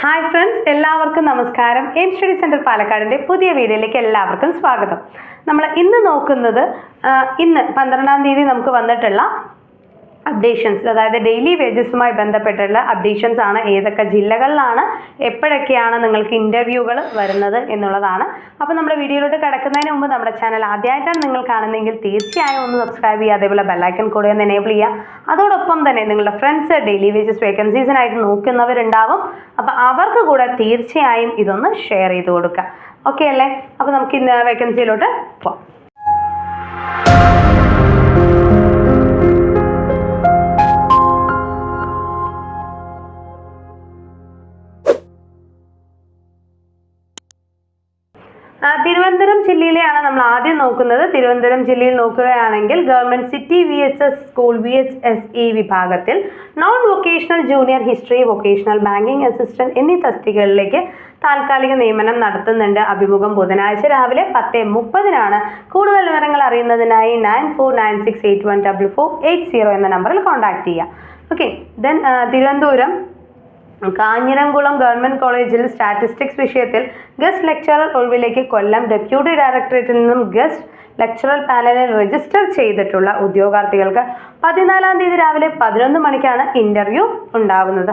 Hi friends എല്ലാവർക്കും നമസ്കാരം. Aim study centre പാലക്കാടിന്റെ പുതിയ വീഡിയോയിലേക്ക് എല്ലാവർക്കും സ്വാഗതം. നമ്മൾ ഇന്ന് നോക്കുന്നത് ഇന്ന് പന്ത്രണ്ടാം തീയതി നമുക്ക് വന്നിട്ടുള്ള അപ്ഡേഷൻസ് അതായത് ഡെയിലി വേജസുമായി ബന്ധപ്പെട്ടുള്ള അപ്ഡേഷൻസ് ആണ്. ഏതൊക്കെ ജില്ലകളിലാണ് എപ്പോഴൊക്കെയാണ് നിങ്ങൾക്ക് ഇന്റർവ്യൂകൾ വരുന്നത് എന്നുള്ളതാണ്. അപ്പോൾ നമ്മുടെ വീഡിയോയിലോട്ട് കിടക്കുന്നതിന് മുമ്പ് നമ്മുടെ ചാനൽ ആദ്യമായിട്ടാണ് നിങ്ങൾ കാണുന്നതെങ്കിൽ തീർച്ചയായും ഒന്ന് സബ്സ്ക്രൈബ് ചെയ്യുക. അതേപോലെ ബെല്ലൈക്കൺ കൂടെ ഒന്ന് എനേബിൾ ചെയ്യുക. അതോടൊപ്പം തന്നെ നിങ്ങളുടെ ഫ്രണ്ട്സ് ഡെയിലി വേജസ് വേക്കൻസീസിനായിട്ട് നോക്കുന്നവരുണ്ടാവും. അപ്പോൾ അവർക്ക് കൂടെ തീർച്ചയായും ഇതൊന്ന് ഷെയർ ചെയ്ത് കൊടുക്കുക. ഓക്കെ അല്ലേ? അപ്പോൾ നമുക്ക് ഇന്ന് വേക്കൻസിയിലോട്ട് പോവാം. ആദ്യം നോക്കുന്നത് തിരുവനന്തപുരം ജില്ലയിൽ നോക്കുകയാണെങ്കിൽ government city V H S school V H S E വിഭാഗത്തിൽ non vocational junior history vocational banking assistant എന്നീ തസ്തികകളിലേക്ക് താൽക്കാലിക നിയമനം നടത്തുന്നുണ്ട്. അഭിമുഖം ബുധനാഴ്ച രാവിലെ പത്ത് മുപ്പതിനാണ്. കൂടുതൽ വിവരങ്ങൾ അറിയുന്നതിനായി nine four nine six eight one double four eight zero എന്ന നമ്പറിൽ കോൺടാക്ട് ചെയ്യുക. Okay then Thiruvananthapuram Kanjiramkulam government കോളേജിൽ സ്റ്റാറ്റിസ്റ്റിക്സ് വിഷയത്തിൽ ഗസ്റ്റ് ലെക്ചറർ ഒഴിവിലേക്ക് കൊല്ലം ഡെപ്യൂട്ടി ഡയറക്ടറേറ്റിൽ നിന്നും ഗസ്റ്റ് ലെക്ചറർ പാനലിൽ രജിസ്റ്റർ ചെയ്തിട്ടുള്ള ഉദ്യോഗാർത്ഥികൾക്ക് പതിനാലാം തീയതി രാവിലെ പതിനൊന്ന് മണിക്കാണ് ഇന്റർവ്യൂ ഉണ്ടാവുന്നത്.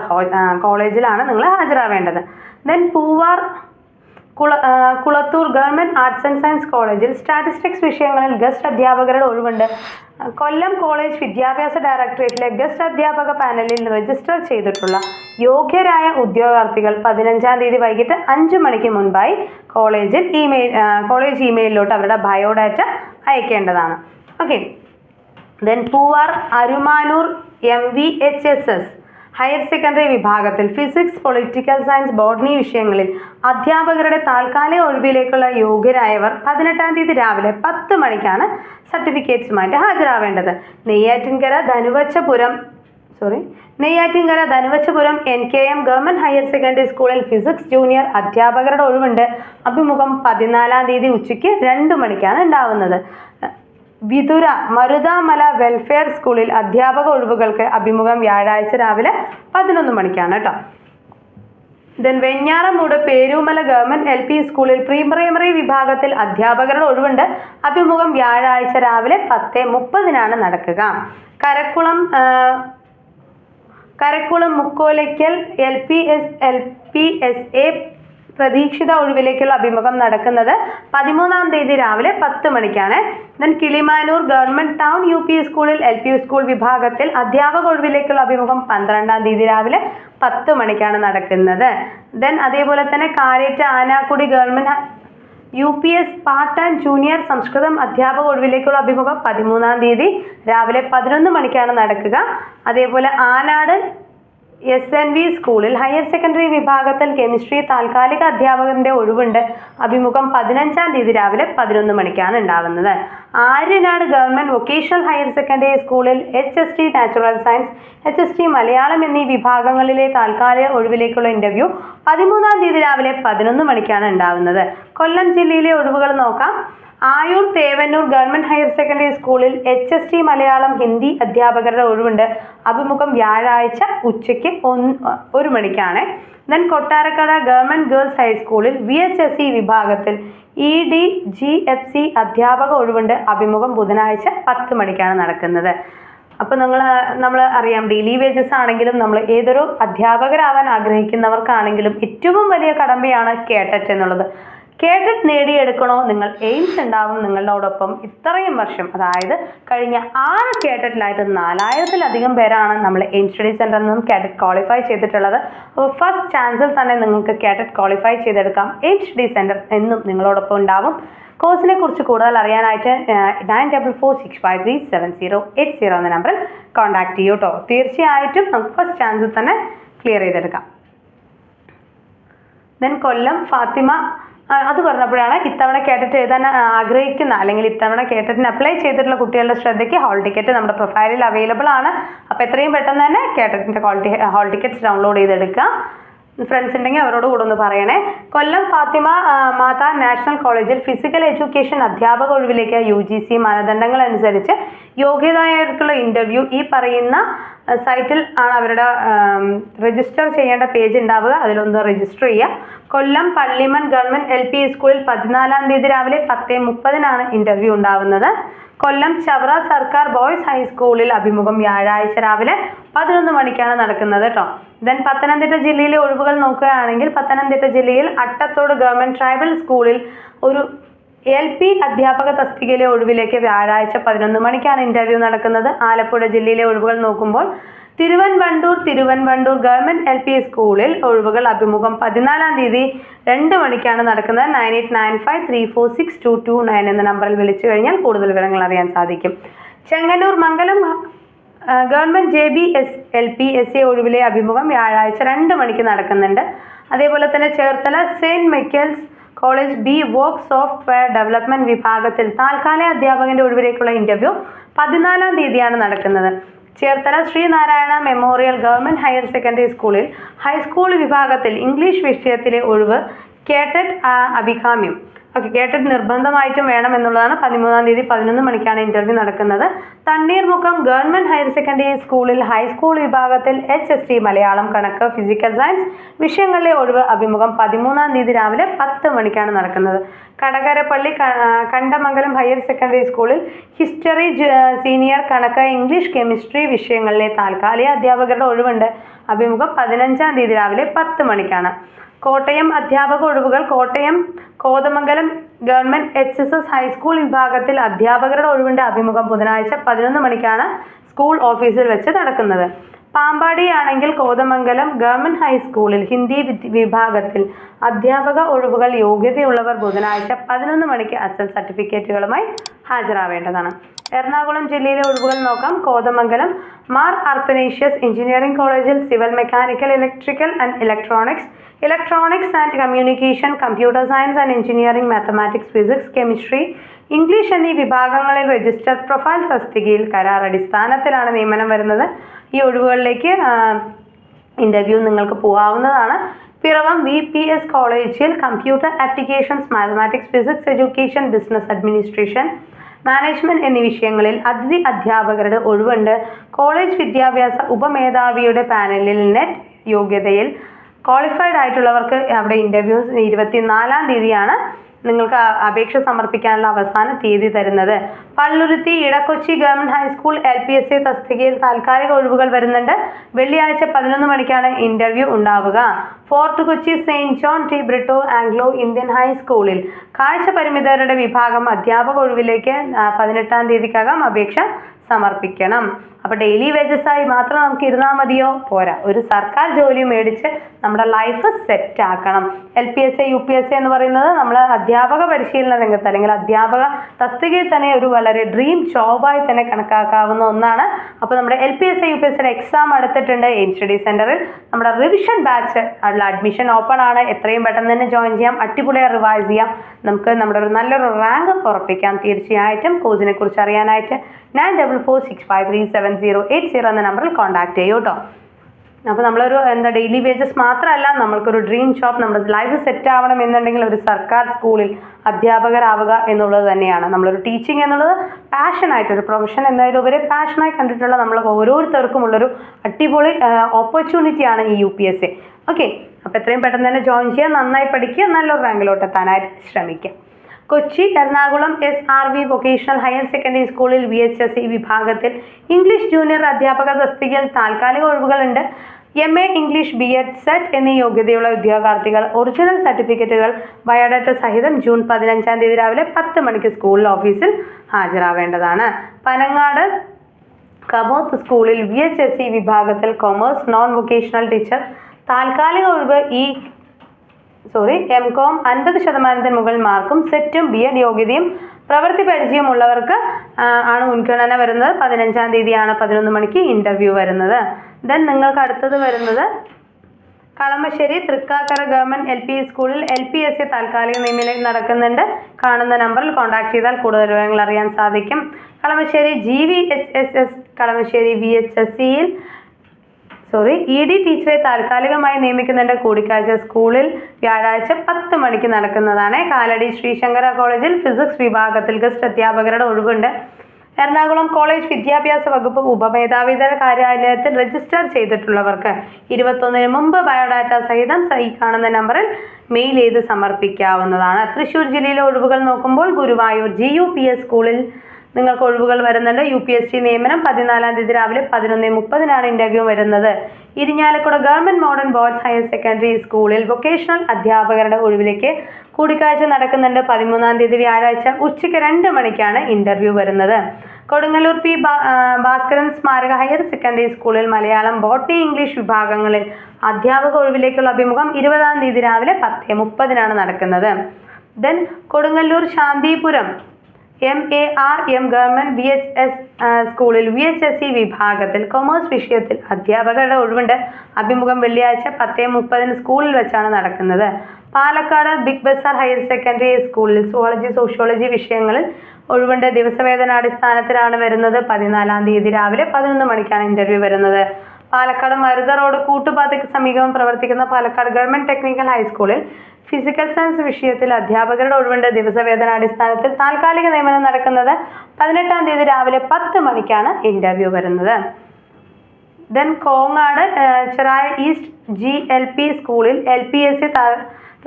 കോളേജിലാണ് നിങ്ങൾ ഹാജരാവേണ്ടത്. Then Poovar കുള Kulathoor government arts and science കോളേജിൽ സ്റ്റാറ്റിസ്റ്റിക്സ് വിഷയങ്ങളിൽ ഗസ്റ്റ് അധ്യാപകരുടെ ഒഴിവുണ്ട്. കൊല്ലം കോളേജ് വിദ്യാഭ്യാസ ഡയറക്ടറേറ്റിലെ ഗസ്റ്റ് അധ്യാപക പാനലിൽ രജിസ്റ്റർ ചെയ്തിട്ടുള്ള യോഗ്യരായ ഉദ്യോഗാർത്ഥികൾ പതിനഞ്ചാം തീയതി വൈകിട്ട് അഞ്ച് മണിക്ക് മുൻപായി കോളേജിൽ ഇമെയിൽ കോളേജ് ഇമെയിലിലോട്ട് അവരുടെ biodata അയക്കേണ്ടതാണ്. Okay then Poovar Arumanoor M V H S S higher secondary വിഭാഗത്തിൽ ഫിസിക്സ് പൊളിറ്റിക്കൽ സയൻസ് ബോട്ടണി വിഷയങ്ങളിൽ അധ്യാപകരുടെ താൽക്കാലിക ഒഴിവിലേക്കുള്ള യോഗ്യരായവർ പതിനെട്ടാം തീയതി രാവിലെ പത്ത് മണിക്കാണ് സർട്ടിഫിക്കറ്റ്സുമായിട്ട് ഹാജരാവേണ്ടത്. Neyyattinkara Dhanuvachapuram sorry Neyyattinkara Dhanuvachapuram N K M government higher secondary സ്കൂളിൽ ഫിസിക്സ് ജൂനിയർ അധ്യാപകരുടെ ഒഴിവുണ്ട്. അഭിമുഖം പതിനാലാം തീയതി ഉച്ചയ്ക്ക് രണ്ട് മണിക്കാണ് ഉണ്ടാവുന്നത്. വിതുര മരുതാമല വെൽഫെയർ സ്കൂളിൽ അധ്യാപക ഒഴിവുകൾക്ക് അഭിമുഖം വ്യാഴാഴ്ച രാവിലെ പതിനൊന്ന് മണിക്കാണ് കേട്ടോ then Venjaramoodu Perumala government L P സ്കൂളിൽ പ്രീ പ്രൈമറി വിഭാഗത്തിൽ അധ്യാപകരുടെ ഒഴിവുണ്ട്. അഭിമുഖം വ്യാഴാഴ്ച രാവിലെ പത്ത് മുപ്പതിനാണ് നടക്കുക. Karakulam Karakulam Mukkolakkal L P S L P S A പ്രതീക്ഷിത ഒഴിവിലേക്കുള്ള അഭിമുഖം നടക്കുന്നത് പതിമൂന്നാം തീയതി രാവിലെ പത്ത് മണിക്കാണ്. Then Kilimanoor government town U P സ്കൂളിൽ എൽ പി സ്കൂൾ വിഭാഗത്തിൽ അധ്യാപക ഒഴിവിലേക്കുള്ള അഭിമുഖം പന്ത്രണ്ടാം തീയതി രാവിലെ പത്ത് മണിക്കാണ് നടക്കുന്നത്. ദെൻ അതേപോലെ തന്നെ Karettu Anakudy government U P S part and junior Sanskrit അധ്യാപക ഒഴിവിലേക്കുള്ള അഭിമുഖം പതിമൂന്നാം തീയതി രാവിലെ പതിനൊന്ന് മണിക്കാണ് നടക്കുക. അതേപോലെ ആനാട് എസ് എൻ വി സ്കൂളിൽ ഹയർ സെക്കൻഡറി വിഭാഗത്തിൽ കെമിസ്ട്രി താൽക്കാലിക അധ്യാപകന്റെ ഒഴിവുണ്ട്. അഭിമുഖം പതിനഞ്ചാം തീയതി രാവിലെ പതിനൊന്ന് മണിക്കാണ് ഉണ്ടാവുന്നത്. Aryanad government vocational higher secondary school H S T natural science H S T Malayalam എന്നീ വിഭാഗങ്ങളിലെ താൽക്കാലിക ഒഴിവിലേക്കുള്ള ഇന്റർവ്യൂ പതിമൂന്നാം തീയതി രാവിലെ പതിനൊന്ന് മണിക്കാണ് ഉണ്ടാവുന്നത്. കൊല്ലം ജില്ലയിലെ ഒഴിവുകൾ നോക്കാം. Ayur Thevannoor government higher secondary school H S T Malayalam Hindi അധ്യാപകരുടെ ഒഴിവുണ്ട്. അഭിമുഖം വ്യാഴാഴ്ച ഉച്ചയ്ക്ക് ഒരു മണിക്കാണ്. ദെൻ കൊട്ടാരക്കട ഗവൺമെന്റ് ഗേൾസ് ഹൈസ്കൂളിൽ വി എച്ച് എസ് സി വിഭാഗത്തിൽ E D G F C അധ്യാപക ഒഴിവുണ്ട്. അഭിമുഖം ബുധനാഴ്ച പത്ത് മണിക്കാണ് നടക്കുന്നത്. അപ്പോൾ നിങ്ങൾ നമ്മൾ അറിയാം ഡെയിലി വേജസ് ആണെങ്കിലും നമ്മൾ ഏതൊരു അധ്യാപകരാവാൻ ആഗ്രഹിക്കുന്നവർക്കാണെങ്കിലും ഏറ്റവും വലിയ കടമ്പയാണ് കേട്ടറ്റ് എന്നുള്ളത്. കേട്ടറ്റ് നേടിയെടുക്കണോ? നിങ്ങൾ എയിംസ് ഉണ്ടാവും നിങ്ങളോടൊപ്പം ഇത്രയും വർഷം. അതായത് കഴിഞ്ഞ ആറ് കേഡറ്റിലായിട്ട് നാലായിരത്തിലധികം പേരാണ് നമ്മൾ എയിം സ്റ്റഡി സെന്ററിൽ നിന്നും കേഡറ്റ് ക്വാളിഫൈ ചെയ്തിട്ടുള്ളത്. അപ്പോൾ ഫസ്റ്റ് ചാൻസിൽ തന്നെ നിങ്ങൾക്ക് കേഡറ്റ് ക്വാളിഫൈ ചെയ്തെടുക്കാം. എയിം സ്റ്റഡി സെന്റർ എന്നും നിങ്ങളോടൊപ്പം ഉണ്ടാവും. കോഴ്സിനെ കുറിച്ച് കൂടുതൽ അറിയാനായിട്ട് nine double four six five three seven zero eight zero എന്ന നമ്പറിൽ കോൺടാക്ട് ചെയ്യൂ കേട്ടോ തീർച്ചയായിട്ടും നമുക്ക് ഫസ്റ്റ് ചാൻസിൽ തന്നെ ക്ലിയർ ചെയ്തെടുക്കാം. ദെൻ കൊല്ലം ഫാത്തിമ അത് പറഞ്ഞപ്പോഴാണ് ഇത്തവണ കേട്ടിട്ട് എഴുതാൻ ആഗ്രഹിക്കുന്ന അല്ലെങ്കിൽ ഇത്തവണ കേട്ടിട്ടിന് അപ്ലൈ ചെയ്തിട്ടുള്ള കുട്ടികളുടെ ശ്രദ്ധയ്ക്ക് ഹാൾ ടിക്കറ്റ് നമ്മുടെ പ്രൊഫൈലിൽ അവൈലബിൾ ആണ്. അപ്പോൾ എത്രയും പെട്ടെന്ന് തന്നെ ക്വാളിറ്റി ഹാൾ ടിക്കറ്റ്സ് ഡൗൺലോഡ് ചെയ്തെടുക്കുക. ഫ്രണ്ട്സ് ഉണ്ടെങ്കിൽ അവരോട് കൂടെ ഒന്ന് പറയണേ. Kollam Fathima Matha national college physical education അധ്യാപക ഒഴിവിലേക്ക് യു ജി സി മാനദണ്ഡങ്ങൾ അനുസരിച്ച് യോഗ്യതായവർക്കുള്ള ഇന്റർവ്യൂ ഈ പറയുന്ന സൈറ്റിൽ ആണ് അവരുടെ രജിസ്റ്റർ ചെയ്യേണ്ട പേജ് ഉണ്ടാവുക. അതിലൊന്ന് രജിസ്റ്റർ ചെയ്യുക. Kollam Pallimon government L P സ്കൂളിൽ പതിനാലാം തീയതി രാവിലെ പത്ത് മുപ്പതിനാണ് ഇന്റർവ്യൂ ഉണ്ടാവുന്നത്. കൊല്ലം ചവറ സർക്കാർ ബോയ്സ് ഹൈസ്കൂളിൽ അഭിമുഖം വ്യാഴാഴ്ച രാവിലെ പതിനൊന്ന് മണിക്കാണ് നടക്കുന്നത് കേട്ടോ ദെൻ പത്തനംതിട്ട ജില്ലയിലെ ഒഴിവുകൾ നോക്കുകയാണെങ്കിൽ പത്തനംതിട്ട ജില്ലയിൽ അട്ടത്തോട് ഗവൺമെന്റ് ട്രൈബൽ സ്കൂളിൽ ഒരു എൽ പി അധ്യാപക തസ്തികയിലെ ഒഴിവിലേക്ക് വ്യാഴാഴ്ച പതിനൊന്ന് മണിക്കാണ് ഇന്റർവ്യൂ നടക്കുന്നത്. ആലപ്പുഴ ജില്ലയിലെ ഒഴിവുകൾ നോക്കുമ്പോൾ Thiruvanvandoor Thiruvanvandoor government L P സ്കൂളിൽ ഒഴിവുകൾ അഭിമുഖം പതിനാലാം തീയതി രണ്ട് മണിക്കാണ് നടക്കുന്നത്. Nine eight nine five three four six two two nine എന്ന നമ്പറിൽ വിളിച്ചു കഴിഞ്ഞാൽ കൂടുതൽ വിവരങ്ങൾ അറിയാൻ സാധിക്കും. Chengannur Mangalam government J B S L P S A ഒഴിവിലെ അഭിമുഖം വ്യാഴാഴ്ച രണ്ട് മണിക്ക് നടക്കുന്നുണ്ട്. അതേപോലെ തന്നെ Cherthala saint Michael's college B voc software development വിഭാഗത്തിൽ താൽക്കാലിക അധ്യാപകന്റെ ഒഴിവിലേക്കുള്ള ഇന്റർവ്യൂ പതിനാലാം തീയതിയാണ് നടക്കുന്നത്. Cherthala Sreenarayana memorial government higher secondary സ്കൂളിൽ ഹൈസ്കൂൾ വിഭാഗത്തിൽ ഇംഗ്ലീഷ് വിഷയത്തിലെ ഒഴിവ് കേട്ടറ്റ് അഭികാമ്യം. ഓക്കെ കേട്ടിട്ട് നിർബന്ധമായിട്ടും വേണം എന്നുള്ളതാണ് പതിമൂന്നാം തീയതി പതിനൊന്ന് മണിക്കാണ് ഇന്റർവ്യൂ നടക്കുന്നത്. തണ്ണീർമുഖം ഗവൺമെന്റ് ഹയർ സെക്കൻഡറി സ്കൂളിൽ ഹൈസ്കൂൾ വിഭാഗത്തിൽ എച്ച് എസ് ടി മലയാളം കണക്ക് ഫിസിക്കൽ സയൻസ് വിഷയങ്ങളിലെ ഒഴിവ് അഭിമുഖം പതിമൂന്നാം തീയതി രാവിലെ പത്ത് മണിക്കാണ് നടക്കുന്നത്. കടകരപ്പള്ളി കണ്ടമംഗലം ഹയർ സെക്കൻഡറി സ്കൂളിൽ ഹിസ്റ്ററി സീനിയർ കണക്ക് ഇംഗ്ലീഷ് കെമിസ്ട്രി വിഷയങ്ങളിലെ താൽക്കാലിക അധ്യാപകരുടെ ഒഴിവുണ്ട്. അഭിമുഖം പതിനഞ്ചാം തീയതി രാവിലെ പത്ത് മണിക്കാണ്. കോട്ടയം അധ്യാപക ഒഴിവുകൾ Kottayam Kothamangalam government H S S high school വിഭാഗത്തിൽ അധ്യാപകരുടെ ഒഴിവിന്റെ അഭിമുഖം ബുധനാഴ്ച പതിനൊന്ന് മണിക്കാണ് സ്കൂൾ ഓഫീസിൽ വെച്ച് നടക്കുന്നത്. പാമ്പാടിയാണെങ്കിൽ കോതമംഗലം ഗവൺമെന്റ് ഹൈസ്കൂളിൽ ഹിന്ദി വിഭാഗത്തിൽ അധ്യാപക ഒഴിവുകൾ യോഗ്യതയുള്ളവർ ബുധനാഴ്ച പതിനൊന്ന് മണിക്ക് അസൽ സർട്ടിഫിക്കറ്റുകളുമായി ഹാജരാവേണ്ടതാണ്. എറണാകുളം ജില്ലയിലെ ഒഴിവുകൾ നോക്കാം. കോതമംഗലം മാർ അർത്തനേഷ്യസ് എഞ്ചിനീയറിംഗ് കോളേജിൽ civil mechanical electrical and electronics electronics and communication computer science and engineering mathematics physics chemistry English എന്നീ വിഭാഗങ്ങളിൽ രജിസ്റ്റർ പ്രൊഫൈൽ തസ്തികയിൽ കരാർ അടിസ്ഥാനത്തിലാണ് നിയമനം വരുന്നത്. ഈ ഒഴിവുകളിലേക്ക് ഇന്റർവ്യൂ നിങ്ങൾക്ക് പോകാവുന്നതാണ് പിറവം വി പി എസ് കോളേജിൽ computer applications mathematics physics education business administration management എന്നീ വിഷയങ്ങളിൽ അതിഥി അധ്യാപകരുടെ ഒഴിവുണ്ട്. കോളേജ് വിദ്യാഭ്യാസ ഉപമേധാവിയുടെ പാനലിൽ നെറ്റ് യോഗ്യതയിൽ ക്വാളിഫൈഡ് ആയിട്ടുള്ളവർക്ക് അവിടെ ഇന്റർവ്യൂസ് ഇരുപത്തിനാലാം തീയതിയാണ് നിങ്ങൾക്ക് അപേക്ഷ സമർപ്പിക്കാനുള്ള അവസാന തീയതി തരുന്നത്. Palluruthy Edakochi government high school L P S C തസ്തികയിൽ താൽക്കാലിക ഒഴിവുകൾ വരുന്നുണ്ട്. വെള്ളിയാഴ്ച പതിനൊന്ന് മണിക്കാണ് ഇന്റർവ്യൂ ഉണ്ടാവുക. Fort Kochi saint John T Britto Anglo Indian ഹൈസ്കൂളിൽ കാഴ്ച പരിമിതരുടെ വിഭാഗം അധ്യാപക ഒഴിവിലേക്ക് പതിനെട്ടാം തീയതിക്കകം അപേക്ഷ സമർപ്പിക്കണം. അപ്പോൾ ഡെയിലി വേജസ് ആയി മാത്രം നമുക്ക് ഇരുന്നാൽ മതിയോ? പോരാ. ഒരു സർക്കാർ ജോലി മേടിച്ച് നമ്മുടെ ലൈഫ് സെറ്റ് ആക്കണം. L P S A U P S A എന്ന് പറയുന്നത് നമ്മൾ അധ്യാപക പരിശീലന രംഗത്ത് അല്ലെങ്കിൽ അധ്യാപക തസ്തികയിൽ തന്നെ ഒരു വളരെ ഡ്രീം ജോബായി തന്നെ കണക്കാക്കാവുന്ന ഒന്നാണ്. അപ്പോൾ നമ്മുടെ L P S A U P S എയുടെ എക്സാം അടുത്തിട്ടുണ്ട്. എയിം സ്റ്റഡി സെന്ററിൽ നമ്മുടെ റിവിഷൻ ബാച്ച് ഉള്ള അഡ്മിഷൻ ഓപ്പൺ ആണ്. എത്രയും പെട്ടെന്ന് തന്നെ ജോയിൻ ചെയ്യാം. അടിപൊളിയായി റിവൈസ് ചെയ്യാം. നമുക്ക് നമ്മുടെ ഒരു നല്ലൊരു റാങ്ക് ഉറപ്പിക്കാം. തീർച്ചയായിട്ടും കോഴ്സിനെ കുറിച്ച് അറിയാനായിട്ട്. Nine double four six five three seven zero eight zero എന്ന നമ്പറിൽ കോൺടാക്ട് ചെയ്യൂ കേട്ടോ അപ്പോൾ നമ്മളൊരു എന്താ ഡെയിലി വേജസ് മാത്രമല്ല നമ്മൾക്കൊരു ഡ്രീം ഷോപ്പ് നമ്മുടെ ലൈഫ് സെറ്റ് ആവണം എന്നുണ്ടെങ്കിൽ ഒരു സർക്കാർ സ്കൂളിൽ അധ്യാപകരാവുക എന്നുള്ളത് തന്നെയാണ്. നമ്മളൊരു ടീച്ചിങ് എന്നുള്ളത് പാഷനായിട്ട് ഒരു പ്രൊഫഷൻ എന്നതിലുപരി പാഷനായി കണ്ടിട്ടുള്ള നമ്മൾ ഓരോരുത്തർക്കും ഉള്ളൊരു അടിപൊളി ഓപ്പർച്യൂണിറ്റിയാണ് ഈ U P S A okay അപ്പോൾ എത്രയും പെട്ടെന്ന് തന്നെ ജോയിൻ ചെയ്യുക നന്നായി പഠിക്കുക. നല്ലൊരു റാങ്കിലോട്ട് എത്താനായിട്ട് ശ്രമിക്കുക Kochi Ernakulam S R V vocational higher secondary സ്കൂളിൽ വി എച്ച് എസ് ഇ വിഭാഗത്തിൽ ഇംഗ്ലീഷ് ജൂനിയർ അധ്യാപക തസ്തികയിൽ താൽക്കാലിക ഒഴിവുകളുണ്ട്. M A English B Ed set എന്നീ യോഗ്യതയുള്ള ഉദ്യോഗാർത്ഥികൾ ഒറിജിനൽ സർട്ടിഫിക്കറ്റുകൾ ബയോഡാറ്റ സഹിതം ജൂൺ പതിനഞ്ചാം തീയതി രാവിലെ പത്ത് മണിക്ക് സ്കൂളിൽ ഓഫീസിൽ ഹാജരാവേണ്ടതാണ്. പനങ്ങാട് കബോത്ത് സ്കൂളിൽ വി എച്ച് എസ് ഇ വിഭാഗത്തിൽ കൊമേഴ്സ് നോൺ വൊക്കേഷണൽ ടീച്ചർ താൽക്കാലിക ഒഴിവ് ഈ സോറി എം കോം അൻപത് ശതമാനത്തിന് മുകളിൽ മാർക്കും സെറ്റും ബി എഡ് യോഗ്യതയും പ്രവൃത്തി പരിചയമുള്ളവർക്ക് ഉള്ളവർക്ക് ആണ് മുൻഗണന വരുന്നത്. പതിനഞ്ചാം തീയതിയാണ് പതിനൊന്ന് മണിക്ക് ഇന്റർവ്യൂ വരുന്നത്. ദെൻ നിങ്ങൾക്ക് അടുത്തത് വരുന്നത് Kalamassery Thrikkakara government L P സ്കൂളിൽ എൽ പി എസ് സി താൽക്കാലിക നിയമനം നടക്കുന്നുണ്ട്. കാണുന്ന നമ്പറിൽ കോൺടാക്ട് ചെയ്താൽ കൂടുതൽ വിവരങ്ങൾ അറിയാൻ സാധിക്കും. Kalamassery G V H S S Kalamassery V H S സിയിൽ സോറി ഇ ഡി ടീച്ചറെ താൽക്കാലികമായി നിയമിക്കുന്നുണ്ട് കൂടിക്കാഴ്ച സ്കൂളിൽ വ്യാഴാഴ്ച പത്ത് മണിക്ക് നടക്കുന്നതാണ്. കാലടി ശ്രീശങ്കര കോളേജിൽ ഫിസിക്സ് വിഭാഗത്തിൽ ഗസ്റ്റ് അധ്യാപകരുടെ ഒഴിവുണ്ട്. എറണാകുളം കോളേജ് വിദ്യാഭ്യാസ വകുപ്പ് ഉപമേധാവിതര കാര്യാലയത്തിൽ രജിസ്റ്റർ ചെയ്തിട്ടുള്ളവർക്ക് ഇരുപത്തൊന്നിന് മുമ്പ് ബയോഡാറ്റ സഹിതം ഈ കാണുന്ന നമ്പറിൽ മെയിൽ ചെയ്ത് സമർപ്പിക്കാവുന്നതാണ്. തൃശൂർ ജില്ലയിലെ ഒഴിവുകൾ നോക്കുമ്പോൾ Guruvayur G U P S സ്കൂളിൽ നിങ്ങൾക്ക് ഒഴിവുകൾ വരുന്നുണ്ട്. യു പി എസ് സി നിയമനം പതിനാലാം തീയതി രാവിലെ പതിനൊന്ന് മുപ്പതിനാണ് ഇന്റർവ്യൂ വരുന്നത്. Irinjalakuda government modern boys higher secondary സ്കൂളിൽ വൊക്കേഷണൽ അധ്യാപകരുടെ ഒഴിവിലേക്ക് കൂടിക്കാഴ്ച നടക്കുന്നുണ്ട്. പതിമൂന്നാം തീയതി വ്യാഴാഴ്ച ഉച്ചയ്ക്ക് രണ്ട് മണിക്കാണ് ഇന്റർവ്യൂ വരുന്നത്. കൊടുങ്ങല്ലൂർ പി ഭാസ്കരൻ സ്മാരക ഹയർ സെക്കൻഡറി സ്കൂളിൽ മലയാളം ബോട്ടണി ഇംഗ്ലീഷ് വിഭാഗങ്ങളിൽ അധ്യാപക ഒഴിവിലേക്കുള്ള അഭിമുഖം ഇരുപതാം തീയതി രാവിലെ പത്ത് മുപ്പതിനാണ് നടക്കുന്നത്. Then Kodungallur Santhipuram M A R M government V H S സ്കൂളിൽ വി എച്ച് എസ് സി വിഭാഗത്തിൽ കൊമേഴ്സ് വിഷയത്തിൽ അധ്യാപകരുടെ ഒഴിവുണ്ട്. അഭിമുഖം വെള്ളിയാഴ്ച പത്ത് മുപ്പതിന് സ്കൂളിൽ വെച്ചാണ് നടക്കുന്നത്. Palakkad big bazaar higher secondary സ്കൂളിൽ സുവോളജി സോഷ്യോളജി വിഷയങ്ങളിൽ ഒഴിവുണ്ട്. ദിവസവേതനാടിസ്ഥാനത്തിലാണ് വരുന്നത്. പതിനാലാം തീയതി രാവിലെ പതിനൊന്ന് മണിക്കാണ് ഇന്റർവ്യൂ വരുന്നത്. പാലക്കാട് മരുത റോഡ് കൂട്ടുപാതയ്ക്ക് സമീപം പ്രവർത്തിക്കുന്ന പാലക്കാട് ഗവൺമെന്റ് ടെക്നിക്കൽ ഹൈസ്കൂളിൽ ഫിസിക്കൽ സയൻസ് വിഷയത്തിൽ അധ്യാപകരുടെ ഒഴിവുണ്ട് ദിവസവേതനാടിസ്ഥാനത്തിൽ താൽക്കാലിക നിയമനം നടക്കുന്നത് പതിനെട്ടാം തീയതി രാവിലെ പത്ത് മണിക്കാണ് ഇന്റർവ്യൂ വരുന്നത്. Then Kongad Cheraya east G L P സ്കൂളിൽ എൽ പി എസ് സി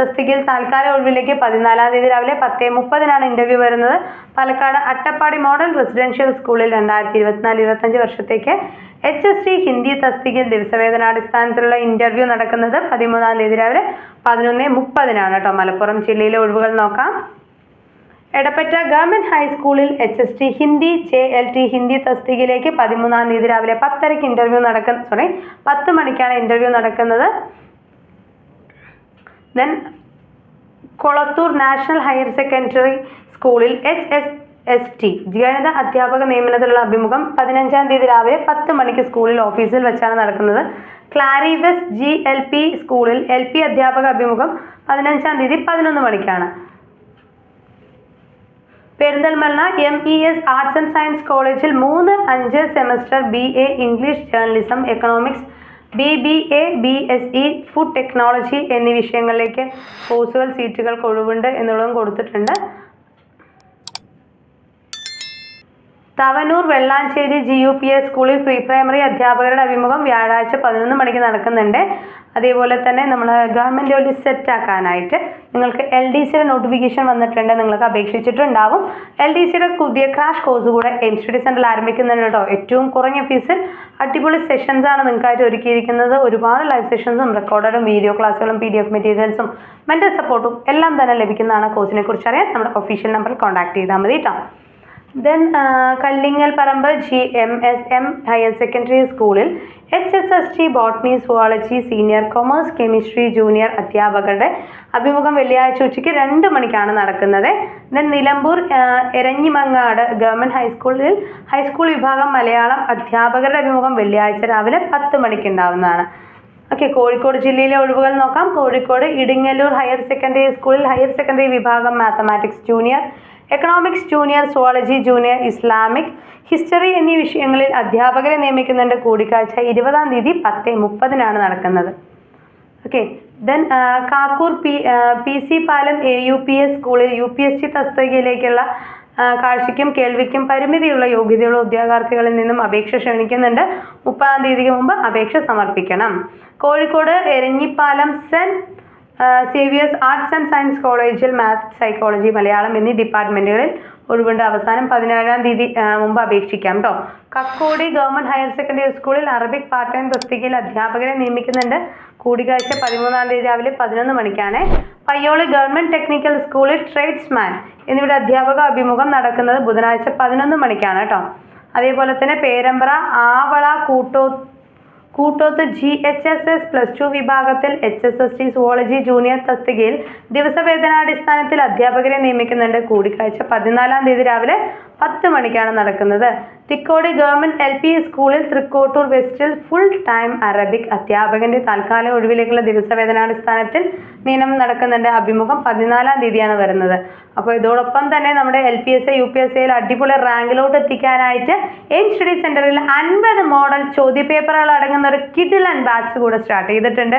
തസ്തികയിൽ താൽക്കാലിക ഒഴിവിലേക്ക് പതിനാലാം തീയതി രാവിലെ പത്ത് മുപ്പതിനാണ് ഇന്റർവ്യൂ വരുന്നത്. പാലക്കാട് അട്ടപ്പാടി മോഡൽ റെസിഡൻഷ്യൽ സ്കൂളിൽ രണ്ടായിരത്തി ഇരുപത്തിനാല് ഇരുപത്തഞ്ച് വർഷത്തേക്ക് എച്ച് എസ് ടി ഹിന്ദി തസ്തികയിൽ ദിവസവേതനാടിസ്ഥാനത്തിലുള്ള ഇന്റർവ്യൂ നടക്കുന്നത് പതിമൂന്നാം തീയതി രാവിലെ പതിനൊന്ന് മുപ്പതിനാണ് കേട്ടോ. മലപ്പുറം ജില്ലയിലെ ഒഴിവുകൾ നോക്കാം. എടപ്പറ്റ ഗവൺമെന്റ് ഹൈസ്കൂളിൽ H S T Hindi J L T Hindi തസ്തികയിലേക്ക് പതിമൂന്നാം തീയതി രാവിലെ പത്തരയ്ക്ക് ഇന്റർവ്യൂ നടക്കുന്ന സോറി പത്ത് മണിക്കാണ് ഇന്റർവ്യൂ നടക്കുന്നത്. Then Kolathur national higher secondary സ്കൂളിൽ എച്ച് എസ് എസ് ടി ഗണിത അധ്യാപക നിയമനത്തിലുള്ള അഭിമുഖം പതിനഞ്ചാം തീയതി രാവിലെ പത്ത് മണിക്ക് സ്കൂളിൽ ഓഫീസിൽ വെച്ചാണ് നടക്കുന്നത്. ക്ലാരിവെസ് ജി എൽ പി സ്കൂളിൽ എൽ പി അധ്യാപക അഭിമുഖം പതിനഞ്ചാം തീയതി പതിനൊന്ന് മണിക്കാണ്. Perinthalmanna M E S arts and science കോളേജിൽ മൂന്ന് അഞ്ച് semester B A English journalism economics B B A B S E food technology എന്നീ വിഷയങ്ങളിലേക്ക് കോഴ്സുകൾ സീറ്റുകൾക്ക് ഒഴിവുണ്ട് എന്നുള്ളതും കൊടുത്തിട്ടുണ്ട്. Thavanur Valanchery G U P S സ്കൂളിൽ പ്രീ പ്രൈമറി അധ്യാപകരുടെ അഭിമുഖം വ്യാഴാഴ്ച പതിനൊന്ന് മണിക്ക് നടക്കുന്നുണ്ട്. അതേപോലെ തന്നെ നമ്മൾ ഗവൺമെന്റ് ജോലി സെറ്റ് ആക്കാനായിട്ട് നിങ്ങൾക്ക് എൽ ഡി സിയുടെ നോട്ടിഫിക്കേഷൻ വന്നിട്ടുണ്ട്. നിങ്ങൾക്ക് അപേക്ഷിച്ചിട്ടുണ്ടാവും. എൽ ഡി സിയുടെ പുതിയ ക്രാഷ് കോഴ്സ് കൂടെ എം സ്റ്റഡി സെന്ററിൽ ആരംഭിക്കുന്നുണ്ട് കേട്ടോ ഏറ്റവും കുറഞ്ഞ ഫീസിൽ അടിപൊളി സെഷൻസാണ് നിങ്ങൾക്കായിട്ട് ഒരുക്കിയിരിക്കുന്നത്. ഒരുപാട് ലൈവ് സെഷൻസും റെക്കോർഡറും വീഡിയോ ക്ലാസ്സുകളും പി ഡി എഫ് മെറ്റീരിയൽസും മെന്റൽ സപ്പോർട്ടും എല്ലാം തന്നെ ലഭിക്കുന്നതാണ് കോഴ്സിനെ കുറിച്ച് അറിയാൻ. നമ്മുടെ ഒഫീഷ്യൽ നമ്പറിൽ കോൺടാക്ട് ചെയ്താൽ മതി കേട്ടോ. Then Kallingal Paramba G M S M higher secondary സ്കൂളിൽ H S S T botany zoology senior commerce chemistry junior അധ്യാപകരുടെ അഭിമുഖം വെള്ളിയാഴ്ച ഉച്ചയ്ക്ക് രണ്ട് മണിക്കാണ് നടക്കുന്നത്. ദെൻ നിലമ്പൂർ എരഞ്ഞിമങ്ങാട് ഗവൺമെന്റ് ഹൈസ്കൂളിൽ ഹൈസ്കൂൾ വിഭാഗം മലയാളം അധ്യാപകരുടെ അഭിമുഖം വെള്ളിയാഴ്ച രാവിലെ പത്ത് മണിക്ക് ഉണ്ടാവുന്നതാണ്. ഓക്കെ കോഴിക്കോട് ജില്ലയിലെ ഒഴിവുകൾ നോക്കാം. കോഴിക്കോട് ഇടിങ്ങല്ലൂർ ഹയർ സെക്കൻഡറി സ്കൂളിൽ ഹയർ സെക്കൻഡറി വിഭാഗം mathematics junior economics junior zoology junior Islamic history എന്നീ വിഷയങ്ങളിൽ അധ്യാപകരെ നിയമിക്കുന്നുണ്ട് കൂടിക്കാഴ്ച ഇരുപതാം തീയതി പത്ത് മുപ്പതിനാണ് നടക്കുന്നത്. Okay then Kakkur P P C Palam A U P S സ്കൂളിൽ യു പി എസ് സി തസ്തികയിലേക്കുള്ള കാഴ്ചയ്ക്കും കേൾവിക്കും പരിമിതിയുള്ള യോഗ്യതയുള്ള ഉദ്യോഗാർത്ഥികളിൽ നിന്നും അപേക്ഷ ക്ഷണിക്കുന്നുണ്ട്. മുപ്പതാം തീയതിക്ക് മുമ്പ് അപേക്ഷ സമർപ്പിക്കണം. Kozhikode Eranhipalam saint Xavier's arts and science കോളേജിൽ മാത്സ് സൈക്കോളജി മലയാളം എന്നീ ഡിപ്പാർട്ട്മെന്റുകളിൽ ഒഴിവുണ്ട് അവസാനം പതിനേഴാം തീയതി മുമ്പ് അപേക്ഷിക്കാം കേട്ടോ കക്കോടി ഗവൺമെന്റ് ഹയർ സെക്കൻഡറി സ്കൂളിൽ അറബിക് പാർട്ട് ടൈം തസ്തികയിൽ അധ്യാപകരെ നിയമിക്കുന്നുണ്ട്. കൂടിക്കാഴ്ച പതിമൂന്നാം തീയതി രാവിലെ പതിനൊന്ന് മണിക്കാണ്. പയ്യോളി ഗവൺമെന്റ് ടെക്നിക്കൽ സ്കൂളിൽ ട്രേഡ്സ്മാൻ എന്നിവിടെ അധ്യാപക അഭിമുഖം നടക്കുന്നത് ബുധനാഴ്ച പതിനൊന്ന് മണിക്കാണ് കേട്ടോ അതേപോലെ തന്നെ Perambra Avala Kootto Koottoth G H S S plus two വിഭാഗത്തിൽ H S S T zoology junior തസ്തികയിൽ ദിവസവേതനാടിസ്ഥാനത്തിൽ അധ്യാപകരെ നിയമിക്കുന്നുണ്ട്. കൂടിക്കാഴ്ച പതിനാലാം തീയതി രാവിലെ പത്ത് മണിക്കാണ് നടക്കുന്നത്. തിക്കോടി ഗവൺമെന്റ് എൽ പി സ്കൂളിൽ തൃക്കോട്ടൂർ വെസ്റ്റിൽ ഫുൾ ടൈം അറബിക് അധ്യാപകന്റെ താൽക്കാലിക ഒഴിവിലേക്കുള്ള ദിവസവേതനാടിസ്ഥാനത്തിൽ നിയമനം നടക്കുന്നുണ്ട്. അഭിമുഖം പതിനാലാം തീയതിയാണ് വരുന്നത്. അപ്പോൾ ഇതോടൊപ്പം തന്നെ നമ്മുടെ L P S A U P S എയിൽ അടിപൊളി റാങ്കിലോട്ട് എത്തിക്കാനായിട്ട് എയിം സ്റ്റഡി സെന്ററിൽ അൻപത് മോഡൽ ചോദ്യപേപ്പറുകൾ അടങ്ങുന്ന ഒരു കിഡിലൻ ബാച്ച് കൂടെ സ്റ്റാർട്ട് ചെയ്തിട്ടുണ്ട്.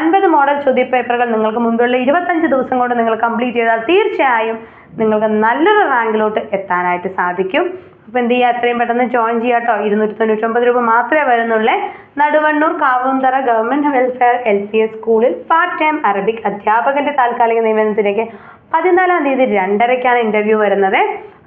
അൻപത് മോഡൽ ചോദ്യപേപ്പറുകൾ നിങ്ങൾക്ക് മുമ്പുള്ള ഇരുപത്തഞ്ച് ദിവസം കൊണ്ട് നിങ്ങൾ കംപ്ലീറ്റ് ചെയ്താൽ തീർച്ചയായും നിങ്ങൾക്ക് നല്ലൊരു റാങ്കിലോട്ട് എത്താനായിട്ട് സാധിക്കും. അപ്പോൾ എന്ത് ചെയ്യുക എത്രയും പെട്ടെന്ന് ജോയിൻ ചെയ്യാം കേട്ടോ ഇരുന്നൂറ്റി തൊണ്ണൂറ്റൊമ്പത് രൂപ മാത്രമേ വരുന്നുള്ളൂ. Naduvannur Kavunthara government welfare L P S സ്കൂളിൽ പാർട്ട് ടൈം അറബിക് അധ്യാപകന്റെ താൽക്കാലിക നിയമനത്തിലേക്ക് പതിനാലാം തീയതി രണ്ടരയ്ക്കാണ് ഇന്റർവ്യൂ വരുന്നത്.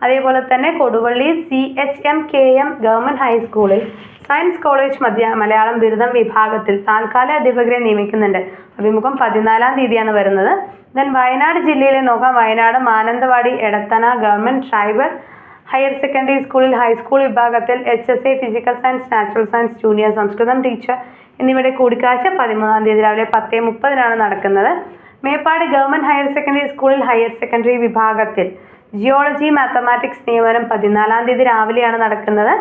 അതേപോലെ തന്നെ Koduvally C H M K M government ഹൈസ്കൂളിൽ സയൻസ് കോളേജ് മധ്യ മലയാളം ബിരുദം വിഭാഗത്തിൽ താൽക്കാലിക അധ്യാപകരെ നിയമിക്കുന്നുണ്ട്. അഭിമുഖം പതിനാലാം തീയതിയാണ് വരുന്നത്. ദെൻ വയനാട് ജില്ലയിലെ നോക്കാം. Wayanad Mananthavady Edathana government tribal higher secondary സ്കൂളിൽ ഹൈസ്കൂൾ വിഭാഗത്തിൽ H S A physical science natural science junior Sanskrit teacher എന്നിവയുടെ കൂടിക്കാഴ്ച പതിമൂന്നാം തീയതി രാവിലെ പത്തേ മുപ്പതിനാണ് നടക്കുന്നത്. മേപ്പാടി ഗവൺമെന്റ് ഹയർ സെക്കൻഡറി സ്കൂളിൽ ഹയർ സെക്കൻഡറി വിഭാഗത്തിൽ ജിയോളജി മാത്തമാറ്റിക്സ് നിയമനം പതിനാലാം തീയതി രാവിലെയാണ് നടക്കുന്നത്.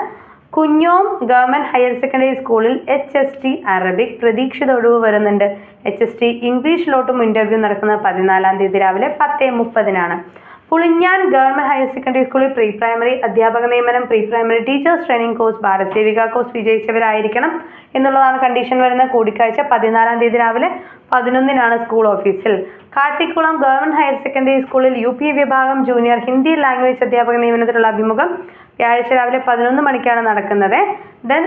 കുഞ്ഞോം ഗവൺമെന്റ് ഹയർ സെക്കൻഡറി സ്കൂളിൽ എച്ച് എസ് ടി അറബിക് പ്രതീക്ഷിത ഒഴിവ് വരുന്നുണ്ട്. എച്ച് എസ് ടി ഇംഗ്ലീഷിലോട്ടും ഇന്റർവ്യൂ നടക്കുന്നത് പതിനാലാം തീയതി രാവിലെ പത്തേ മുപ്പതിനാണ്. പുളിഞ്ഞാൻ ഗവൺമെന്റ് ഹയർ സെക്കൻഡറി സ്കൂളിൽ പ്രീ പ്രൈമറി അധ്യാപക നിയമനം pre primary teachers training course Bharat Sevika course വിജയിച്ചവരായിരിക്കണം എന്നുള്ളതാണ് കണ്ടീഷൻ വരുന്ന കൂടിക്കാഴ്ച പതിനാലാം തീയതി രാവിലെ പതിനൊന്നിനാണ് സ്കൂൾ ഓഫീസിൽ. കാട്ടിക്കുളം ഗവൺമെന്റ് ഹയർ സെക്കൻഡറി സ്കൂളിൽ യു വിഭാഗം ജൂനിയർ ഹിന്ദി ലാംഗ്വേജ് അധ്യാപക നിയമനത്തിനുള്ള അഭിമുഖം വ്യാഴാഴ്ച രാവിലെ പതിനൊന്ന് മണിക്കാണ് നടക്കുന്നത്. ദെൻ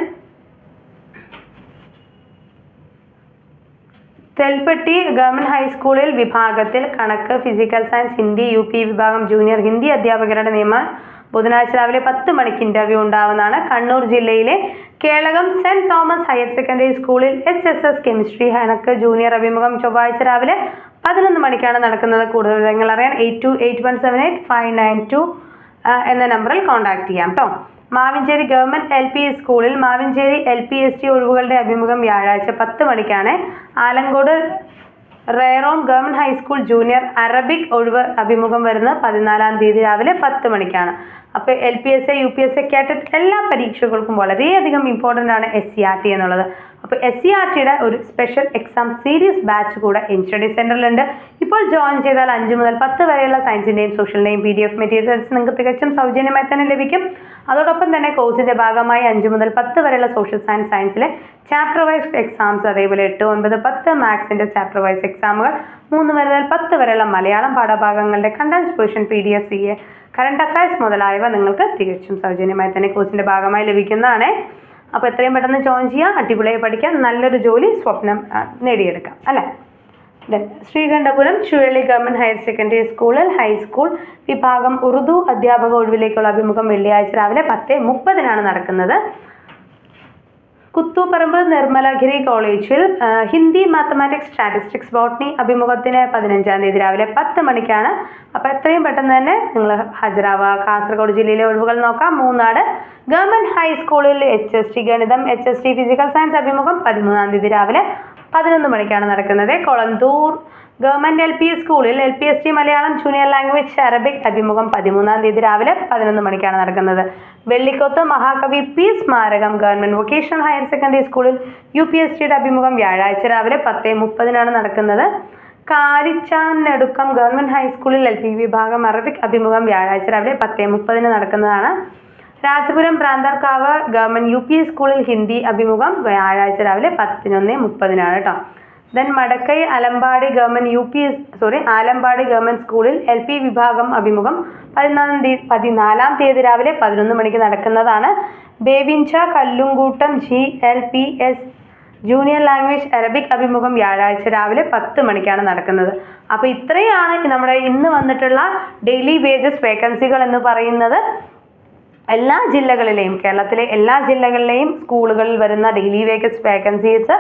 തെൽപ്പെട്ടി ഗവൺമെന്റ് ഹൈസ്കൂളിൽ വിഭാഗത്തിൽ കണക്ക് physical science Hindi U P വിഭാഗം ജൂനിയർ ഹിന്ദി അധ്യാപകരുടെ നിയമം ബുധനാഴ്ച രാവിലെ പത്ത് മണിക്ക് ഇന്റർവ്യൂ ഉണ്ടാവുന്നതാണ്. കണ്ണൂർ ജില്ലയിലെ Kelakam saint Thomas higher secondary സ്കൂളിൽ എച്ച് എസ് എസ് കെമിസ്ട്രി കണക്ക് ജൂനിയർ അഭിമുഖം ചൊവ്വാഴ്ച രാവിലെ പതിനൊന്ന് മണിക്കാണ് നടക്കുന്നത്. കൂടുതൽ വിവരങ്ങൾ അറിയാൻ eight two eight one seven eight five nine two എന്ന നമ്പറിൽ കോൺടാക്ട് ചെയ്യാം കേട്ടോ മാവിഞ്ചേരി ഗവൺമെന്റ് എൽ പി സ്കൂളിൽ Mavinchery L P S T ഒഴിവുകളുടെ അഭിമുഖം വ്യാഴാഴ്ച പത്ത് മണിക്കാണ് Alangode റേറോം government high school junior Arabic ഒഴിവ് അഭിമുഖം വരുന്നത് പതിനാലാം തീയതി രാവിലെ പത്ത് മണിക്കാണ്. അപ്പോൾ L P S A U P S A എല്ലാ പരീക്ഷകൾക്കും വളരെയധികം ഇമ്പോർട്ടന്റ് ആണ് എസ് സി ആർ ടി എന്നുള്ളത്. അപ്പോൾ എസ് സി ആർ ടിയുടെ ഒരു സ്പെഷ്യൽ എക്സാം സീരീസ് ബാച്ച് കൂടെ എൻ സ്റ്റഡി സെന്ററിലുണ്ട് ഇപ്പോൾ ജോയിൻ ചെയ്താൽ അഞ്ച് മുതൽ പത്ത് വരെയുള്ള സയൻസിന്റെയും സോഷ്യലിന്റെയും പി ഡി എഫ് മെറ്റീരിയൽസ് നിങ്ങൾക്ക് തികച്ചും സൗജന്യമായി തന്നെ ലഭിക്കും. അതോടൊപ്പം തന്നെ കോഴ്സിന്റെ ഭാഗമായി അഞ്ച് മുതൽ പത്ത് വരെയുള്ള സോഷ്യൽ സയൻസ് സയൻസിലെ ചാപ്റ്റർ വൈസ് എക്സാംസ് അതേപോലെ എട്ട് ഒൻപത് പത്ത് മാത്സിന്റെ ചാപ്റ്റർ വൈസ് എക്സാമുകൾ മൂന്ന് മുതൽ പത്ത് വരെയുള്ള Malayalam പാഠഭാഗങ്ങളുടെ contents position P D F C A current affairs മുതലായവ നിങ്ങൾക്ക് തികച്ചും സൗജന്യമായി തന്നെ കോഴ്സിന്റെ ഭാഗമായി ലഭിക്കുന്നതാണ്. അപ്പോൾ എത്രയും പെട്ടെന്ന് ജോയിൻ ചെയ്യുക അടിപൊളിയായി പഠിക്കാം നല്ലൊരു ജോലി സ്വപ്നം നേടിയെടുക്കാം അല്ലേ? Then, Sreekandapuram Chuzhali government higher secondary സ്കൂളിൽ ഹൈസ്കൂൾ വിഭാഗം ഉറുദു അധ്യാപക ഒഴിവിലേക്കുള്ള അഭിമുഖം വെള്ളിയാഴ്ച രാവിലെ പത്ത് മുപ്പതിനാണ് നടക്കുന്നത്. കുത്തൂപ്പറമ്പ് നിർമ്മലഗിരി കോളേജിൽ ഹിന്ദി മാത്തമാറ്റിക്സ് സ്റ്റാറ്റിസ്റ്റിക്സ് ബോട്ടണി അഭിമുഖത്തിന് പതിനഞ്ചാം തീയതി രാവിലെ പത്ത് മണിക്കാണ്. അപ്പോൾ എത്രയും പെട്ടെന്ന് തന്നെ നിങ്ങൾ ഹാജരാവുക. കാസർഗോഡ് ജില്ലയിലെ ഒഴിവുകൾ നോക്കാം. മൂന്നാട് ഗവൺമെന്റ് ഹൈസ്കൂളിൽ എച്ച് എസ് ടി ഗണിതം H S T physical science അഭിമുഖം പതിമൂന്നാം തീയതി രാവിലെ പതിനൊന്ന് മണിക്കാണ് നടക്കുന്നത്. കൊളന്തൂർ ഗവൺമെന്റ് എൽ പി സ്കൂളിൽ L P S T Malayalam junior language Arabic അഭിമുഖം പതിമൂന്നാം തീയതി രാവിലെ പതിനൊന്ന് മണിക്കാണ് നടക്കുന്നത്. വെള്ളിക്കോത്ത് മഹാകവി പി സ്മാരകം ഗവൺമെന്റ് വൊക്കേഷണൽ ഹയർ സെക്കൻഡറി സ്കൂളിൽ യു പി എസ് ടിയുടെ അഭിമുഖം വ്യാഴാഴ്ച രാവിലെ പത്ത് മുപ്പതിനാണ് നടക്കുന്നത്. കാരിച്ചാനെടുക്കം ഗവൺമെന്റ് ഹൈസ്കൂളിൽ എൽ പി വിഭാഗം അറബിക് അഭിമുഖം വ്യാഴാഴ്ച രാവിലെ പത്ത് മുപ്പതിന് നടക്കുന്നതാണ്. Rajapuram Prantharkavu government U P സ്കൂളിൽ ഹിന്ദി അഭിമുഖം വ്യാഴാഴ്ച രാവിലെ പത്തിനൊന്ന് മുപ്പതിനാണ് കേട്ടോ then Madakkai Alampadi government U P sorry Alampadi government സ്കൂളിൽ എൽ പി വിഭാഗം അഭിമുഖം പതിനാലാം തീയതി പതിനാലാം തീയതി രാവിലെ പതിനൊന്ന് മണിക്ക് നടക്കുന്നതാണ്. Bevinja Kallumkoottam G L P S junior language Arabic അഭിമുഖം വ്യാഴാഴ്ച രാവിലെ പത്ത് മണിക്കാണ് നടക്കുന്നത്. അപ്പോൾ ഇത്രയാണ് നമ്മുടെ ഇന്ന് വന്നിട്ടുള്ള ഡെയിലി വേജസ് വേക്കൻസികൾ എന്ന് പറയുന്നത്. എല്ലാ ജില്ലകളിലെയും കേരളത്തിലെ എല്ലാ ജില്ലകളിലെയും സ്കൂളുകളിൽ വരുന്ന ഡെയിലി വേക്കൻസ് വേക്കൻസീസ്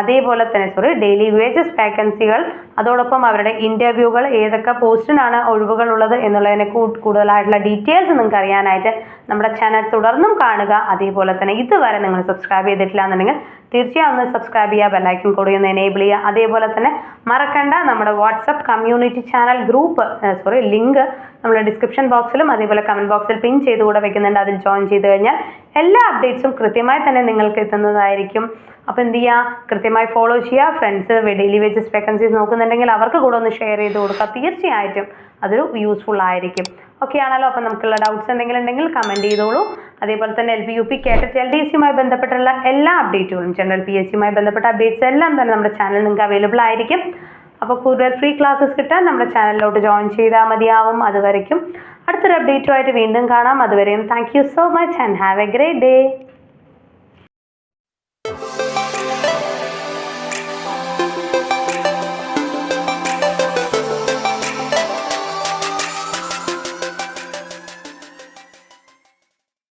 അതേപോലെ തന്നെ സോറി ഡെയിലി വേജസ് വേക്കൻസികൾ അതോടൊപ്പം അവരുടെ ഇന്റർവ്യൂകൾ ഏതൊക്കെ പോസ്റ്റിനാണ് ഒഴിവുകൾ ഉള്ളത് എന്നുള്ളതിനെ കൂടുതലായിട്ടുള്ള ഡീറ്റെയിൽസ് നിങ്ങൾക്ക് അറിയാനായിട്ട് നമ്മുടെ ചാനൽ തുടർന്നും കാണുക. അതേപോലെ തന്നെ ഇതുവരെ നിങ്ങൾ സബ്സ്ക്രൈബ് ചെയ്തിട്ടില്ല എന്നുണ്ടെങ്കിൽ തീർച്ചയായും ഒന്ന് സബ്സ്ക്രൈബ് ചെയ്യുക ബെല്ലൈക്കൻ കൂടി ഒന്ന് എനേബിൾ ചെയ്യുക. അതേപോലെ തന്നെ മറക്കണ്ട നമ്മുടെ WhatsApp community channel group sorry link നമ്മൾ ഡിസ്ക്രിപ്ഷൻ ബോക്സിലും അതേപോലെ കമന്റ് ബോക്സിൽ പിൻ ചെയ്ത് കൂടെ വെക്കുന്നുണ്ട്. അതിൽ ജോയിൻ ചെയ്ത് കഴിഞ്ഞാൽ എല്ലാ അപ്ഡേറ്റ്സും കൃത്യമായി തന്നെ നിങ്ങൾക്ക് എത്തുന്നതായിരിക്കും. അപ്പോൾ എന്ത് ചെയ്യുക കൃത്യമായി ഫോളോ ചെയ്യുക ഫ്രണ്ട്സ് ഡെയിലി വേജസ് വേക്കൻസീസ് നോക്കുന്നുണ്ടെങ്കിൽ അവർക്ക് കൂടെ ഒന്ന് ഷെയർ ചെയ്ത് കൊടുക്കുക തീർച്ചയായിട്ടും അതൊരു യൂസ്ഫുൾ ആയിരിക്കും. ഓക്കെ ആണല്ലോ? അപ്പോൾ നമുക്കുള്ള ഡൗട്ട്സ് എന്തെങ്കിലും ഉണ്ടെങ്കിൽ കമന്റ് ചെയ്തോളൂ. അതേപോലെ തന്നെ L P U P കേട്ടറ്റ് L D സിയുമായി ബന്ധപ്പെട്ടുള്ള എല്ലാ അപ്ഡേറ്റുകളും ജനറൽ പി എസ് സിയുമായി ബന്ധപ്പെട്ട അപ്ഡേറ്റ്സ് എല്ലാം തന്നെ നമ്മുടെ ചാനൽ നിങ്ങൾക്ക് അവൈലബിൾ ആയിരിക്കും. അപ്പോൾ കൂടുതൽ ഫ്രീ ക്ലാസ്സസ് കിട്ടാൻ നമ്മുടെ ചാനലിലോട്ട് ജോയിൻ ചെയ്താൽ മതിയാവും. അതുവരയ്ക്കും അടുത്തൊരു അപ്ഡേറ്റുമായിട്ട് വീണ്ടും കാണാം. അതുവരെയും thank you so much and have a great day